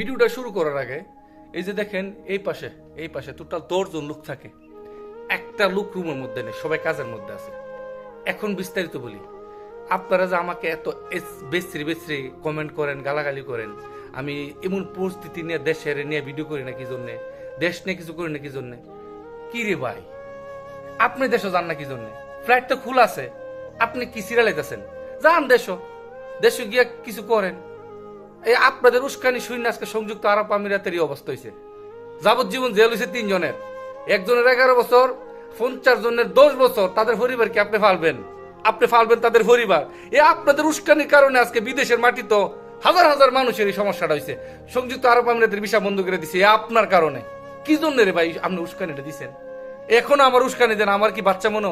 ভিডিওটা শুরু করার আগে, এই যে দেখেন, এই পাশে এই পাশে টোটাল দশজন লোক থাকে। একটা লোক রুমের মধ্যে নেই, সবাই কাজের মধ্যে আছে। এখন বিস্তারিত বলি, আপনারা যে আমাকে এত বেশ্রী বেশ্রী কমেন্ট করেন, গালাগালি করেন, আমি এমন পরিস্থিতি নিয়ে, দেশের নিয়ে ভিডিও করি না কি জন্যে, দেশ নিয়ে কিছু করি না কি জন্যে? কি রে ভাই? আপনি দেশে যান না কি জন্য? ফ্লাইট তো খোলা আছে, আপনি কি সিরিয়ালাইতেছেন যান দেশ, দেশে গিয়ে কিছু করেন। এই আপনাদের উস্কানি শুনে আজকে সংযুক্ত আরব আমিরাতের এই অবস্থা হয়েছে যাবজ্জীবন জেল হয়েছে তিনজনের। একজনের এগারো বছর, পঞ্চাশ জনের দশ বছর, তাদের পরিবারকে আপনি ফালবেন? আপনি ফালবেন তাদের পরিবার। এ আপনাদের উস্কানির কারণে আজকে বিদেশের মাটি তো হাজার হাজার মানুষের এই সমস্যাটা হয়েছে সংযুক্ত আরব আমিরাতের ভিসা বন্ধ করে দিছে আপনার কারণে। কি জন্য রে ভাই আপনি উস্কানিটা দিচ্ছেন এখনও আমার উস্কানি দেন, আমার কি বাচ্চা মনে?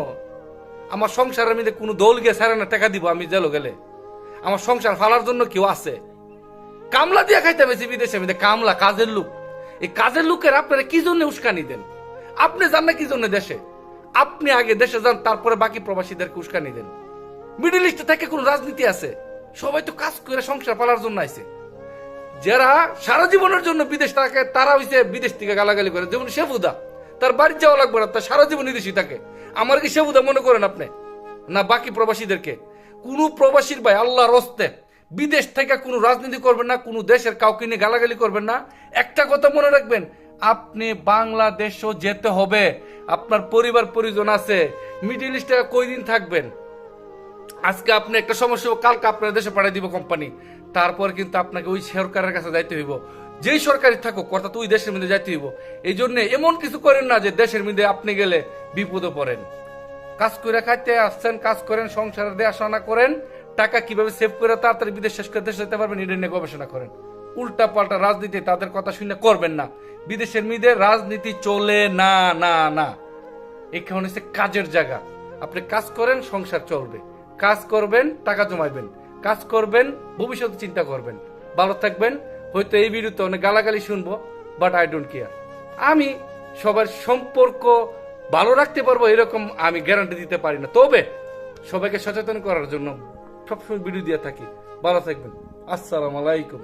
আমার সংসারের মধ্যে কোনো দল গিয়ে সারানা টাকা দিব, আমি জেলো গেলে। আমার সংসার ফালার জন্য কেউ আছে। কামলা দিয়ে খাইতে বেশি বিদেশে মধ্যে কামলা, কাজের লোক। এই কাজের লোকের আপনারা কি জন্য উস্কানি দেন? আপনি যান না কি জন্য দেশে? আপনি আগে দেশে যান, তারপরে বাকি প্রবাসীদেরকে উস্কানি দেন। মিডিল ইস্টে থেকে কোন রাজনীতি আছে? সবাই তো কাজ করে সংসার পালার জন্য আইছে। যারা সারা জীবনের জন্য বিদেশ থাকে, তারা হইছে বিদেশ থেকে গালাগালি করে। যেমন শেফুদা তার বাড়ি যাওয়া লাগবে না, তার সারা জীবন বিদেশি থাকে। আমার কি শেফুদা মনে করেন আপনি? না, বাকি প্রবাসীদেরকে? কোন প্রবাসীর ভাই আল্লাহর হস্তে বিদেশ থেকে কোনো রাজনীতি করবেন না, কোনো দেশের কাউকে নিয়ে গালাগালি করবেন না। একটা কথা মনে রাখবেন, আপনি বাংলাদেশও যেতে হবে। আপনার পরিবার, পরিজন আছে, মিডিল ইস্টে কয়দিন থাকবেন? আজকে আপনি একটা সমস্যা, কালকে আপনার দেশে পাঠিয়ে দিব কোম্পানি। তারপর কিন্তু আপনাকে ওই সরকারের কাছে যাইতে হইব। যেই সরকারি থাকুক, অর্থাৎ ওই দেশের মধ্যে যাইতে হইব। এই জন্য এমন কিছু করেন না যে দেশের মধ্যে আপনি গেলে বিপদে পড়েন। কাজ করে খাইতে আসছেন, কাজ করেন সংসারের দেখাশোনা করেন টাকা কীভাবে সেভ করে তাড়াতাড়ি বিদেশ শেষ করে দেশে যেতে পারবেন, এটা নিয়ে গবেষণা করেন। উল্টা পাল্টা রাজনীতি, তাদের কথা শুনে করবেন না। বিদেশের মধ্যে রাজনীতি চলে না না না। এখানে হচ্ছে কাজের জায়গা। আপনি কাজ করেন, সংসার চলবে। কাজ করবেন, টাকা জমাইবেন। কাজ করবেন, ভবিষ্যতে চিন্তা করবেন। ভালো থাকবেন। হয়তো এই বিরুদ্ধে অনেক গালাগালি শুনব বাট আই ডোন্ট কেয়ার আমি সবার সম্পর্ক ভালো রাখতে পারব, এরকম আমি গ্যারান্টি দিতে পারি না। তবে সবাইকে সচেতন করার জন্য সবসময় ভিডিও দিয়ে থাকি। ভালো থাকবেন। আসসালামু আলাইকুম।